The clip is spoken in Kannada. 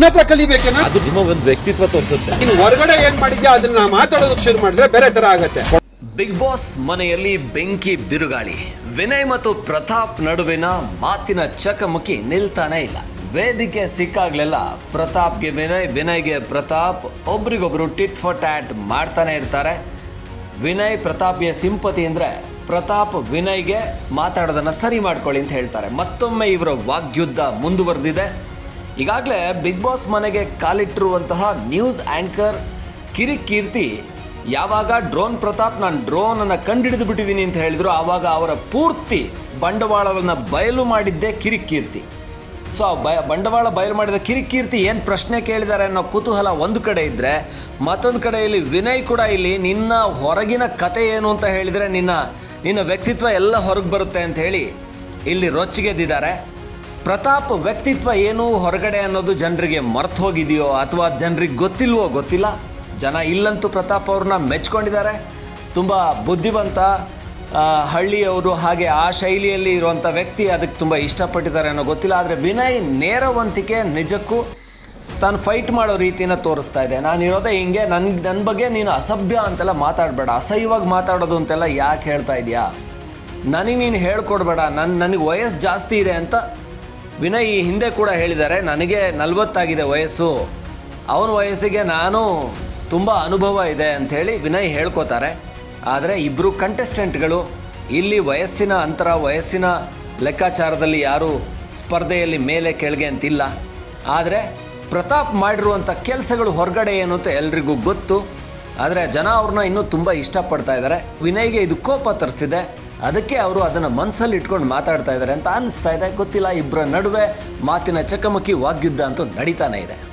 ನಿನ್ನ ಹತ್ರ ಕಲಿಬೇಕೇನಾ? ಅದು ನಿಮ್ಮ ಒಂದು ವ್ಯಕ್ತಿತ್ವ ತೋರಿಸುತ್ತೆ. ನೀನು ಹೊರಗಡೆ ಏನ್ ಮಾಡಿದ್ಯಾ? ಅದನ್ನ ಮಾತಾಡೋದಕ್ಕೆ ಶುರು ಮಾಡಿದ್ರೆ ಬೇರೆ ತರ ಆಗತ್ತೆ. ಬಿಗ್ ಬಾಸ್ ಮನೆಯಲ್ಲಿ ಬೆಂಕಿ ಬಿರುಗಾಳಿ. ವಿನಯ್ ಮತ್ತು ಪ್ರತಾಪ್ ನಡುವಿನ ಮಾತಿನ ಚಕಮಕಿ ನಿಲ್ತಾನೆ ಇಲ್ಲ. ವೇದಿಕೆ ಸಿಕ್ಕಾಗ್ಲೆಲ್ಲ ಪ್ರತಾಪ್ಗೆ ವಿನಯ್ ವಿನಯ್ಗೆ ಪ್ರತಾಪ್ ಒಬ್ರಿಗೊಬ್ರು ಟಿಟ್ ಫಾರ್ ಟ್ಯಾಟ್ ಮಾಡ್ತಾನೆ ಇರ್ತಾರೆ. ವಿನಯ್ ಪ್ರತಾಪ್ಗೆ ಸಿಂಪತಿ ಅಂದರೆ ಪ್ರತಾಪ್ ವಿನಯ್ಗೆ ಮಾತಾಡೋದನ್ನು ಸರಿ ಮಾಡ್ಕೊಳ್ಳಿ ಅಂತ ಹೇಳ್ತಾರೆ. ಮತ್ತೊಮ್ಮೆ ಇವರ ವಾಗ್ಯುದ್ಧ ಮುಂದುವರೆದಿದೆ. ಈಗಾಗಲೇ ಬಿಗ್ ಬಾಸ್ ಮನೆಗೆ ಕಾಲಿಟ್ಟಿರುವಂತಹ ನ್ಯೂಸ್ ಆಂಕರ್ ಕಿರಿಕೀರ್ತಿ ಯಾವಾಗ ಡ್ರೋನ್ ಪ್ರತಾಪ್ ನಾನು ಡ್ರೋನ್ ಅನ್ನ ಕಂಡಿಡಿದು ಬಿಟ್ಟಿದ್ದೀನಿ ಅಂತ ಹೇಳಿದ್ರು, ಆವಾಗ ಅವರ ಪೂರ್ತಿ ಬಂಡವಾಳವನ್ನು ಬಯಲು ಮಾಡಿದ್ದೇ ಕಿರಿಕೀರ್ತಿ ಸೊ ಆ ಬಯ ಬಂಡವಾಳ ಬಯಲು ಮಾಡಿದ ಕಿರಿಕೀರ್ತಿ ಏನು ಪ್ರಶ್ನೆ ಕೇಳಿದ್ದಾರೆ ಅನ್ನೋ ಕುತೂಹಲ ಒಂದು ಕಡೆ ಇದ್ದರೆ ಮತ್ತೊಂದು ಕಡೆಯಲ್ಲಿ ವಿನಯ್ ಕೂಡ ಇಲ್ಲಿ ನಿನ್ನ ಹೊರಗಿನ ಕತೆ ಏನು ಅಂತ ಹೇಳಿದರೆ ನಿನ್ನ ನಿನ್ನ ವ್ಯಕ್ತಿತ್ವ ಎಲ್ಲ ಹೊರಗೆ ಬರುತ್ತೆ ಅಂತ ಹೇಳಿ ಇಲ್ಲಿ ರೊಚ್ಚಿಗೆದ್ದಿದ್ದಾರೆ. ಪ್ರತಾಪ್, ವ್ಯಕ್ತಿತ್ವ ಏನು ಹೊರಗಡೆ ಅನ್ನೋದು ಜನರಿಗೆ ಮರ್ತು ಹೋಗಿದೆಯೋ ಅಥವಾ ಜನರಿಗೆ ಗೊತ್ತಿಲ್ವೋ ಗೊತ್ತಿಲ್ಲ? ಜನ ಇಲ್ಲಂತೂ ಪ್ರತಾಪ್ ಅವ್ರನ್ನ ಮೆಚ್ಕೊಂಡಿದ್ದಾರೆ. ತುಂಬ ಬುದ್ಧಿವಂತ ಹಳ್ಳಿಯವರು ಹಾಗೆ ಆ ಶೈಲಿಯಲ್ಲಿ ಇರುವಂಥ ವ್ಯಕ್ತಿ ಅದಕ್ಕೆ ತುಂಬ ಇಷ್ಟಪಟ್ಟಿದ್ದಾರೆ ಅನ್ನೋ ಗೊತ್ತಿಲ್ಲ. ಆದರೆ ವಿನಯ್ ನೇರವಂತಿಕೆ ನಿಜಕ್ಕೂ ತಾನು ಫೈಟ್ ಮಾಡೋ ರೀತಿನ ತೋರಿಸ್ತಾ ಇದೆ. ನಾನು ಇರೋದೇ ಹಿಂಗೆ ನನ್ಗೆ ನನ್ನ ಬಗ್ಗೆ ನೀನು ಅಸಭ್ಯ ಅಂತೆಲ್ಲ ಮಾತಾಡಬೇಡ. ಅಸಹ್ಯವಾಗಿ ಮಾತಾಡೋದು ಅಂತೆಲ್ಲ ಯಾಕೆ ಹೇಳ್ತಾ ಇದೆಯಾ? ನನಗೆ ನೀನು ಹೇಳ್ಕೊಡ್ಬೇಡ. ನನ್ನ ನನಗೆ ವಯಸ್ಸು ಜಾಸ್ತಿ ಇದೆ ಅಂತ ವಿನಯ್ ಈ ಹಿಂದೆ ಕೂಡ ಹೇಳಿದ್ದಾರೆ, ನನಗೆ ನಲವತ್ತಾಗಿದೆ ವಯಸ್ಸು. ಅವನ ವಯಸ್ಸಿಗೆ ನಾನು ತುಂಬ ಅನುಭವ ಇದೆ ಅಂಥೇಳಿ ವಿನಯ್ ಹೇಳ್ಕೋತಾರೆ. ಆದರೆ ಇಬ್ಬರು ಕಂಟೆಸ್ಟೆಂಟ್ಗಳು ಇಲ್ಲಿ ವಯಸ್ಸಿನ ಅಂತರ, ವಯಸ್ಸಿನ ಲೆಕ್ಕಾಚಾರದಲ್ಲಿ ಯಾರು ಸ್ಪರ್ಧೆಯಲ್ಲಿ ಮೇಲೆ ಕೆಳಗೆ ಅಂತಿಲ್ಲ. ಆದರೆ ಪ್ರತಾಪ್ ಮಾಡಿರುವಂಥ ಕೆಲಸಗಳು ಹೊರಗಡೆ ಏನು ಅಂತ ಎಲ್ರಿಗೂ ಗೊತ್ತು. ಆದರೆ ಜನ ಅವ್ರನ್ನ ಇನ್ನೂ ತುಂಬ ಇಷ್ಟಪಡ್ತಾ ಇದ್ದಾರೆ. ವಿನಯ್ಗೆ ಇದು ಕೋಪ ತರಿಸಿದೆ. ಅದಕ್ಕೆ ಅವರು ಅದನ್ನು ಮನಸ್ಸಲ್ಲಿ ಇಟ್ಕೊಂಡು ಮಾತಾಡ್ತಾ ಇದ್ದಾರೆ ಅಂತ ಅನಿಸ್ತಾ ಇದೆ. ಗೊತ್ತಿಲ್ಲ ಇಬ್ಬರ ನಡುವೆ ಮಾತಿನ ಚಕಮಕಿ ವಾಗ್ಯುದ್ಧ ಅಂತೂ ನಡೀತಾನೆ ಇದೆ.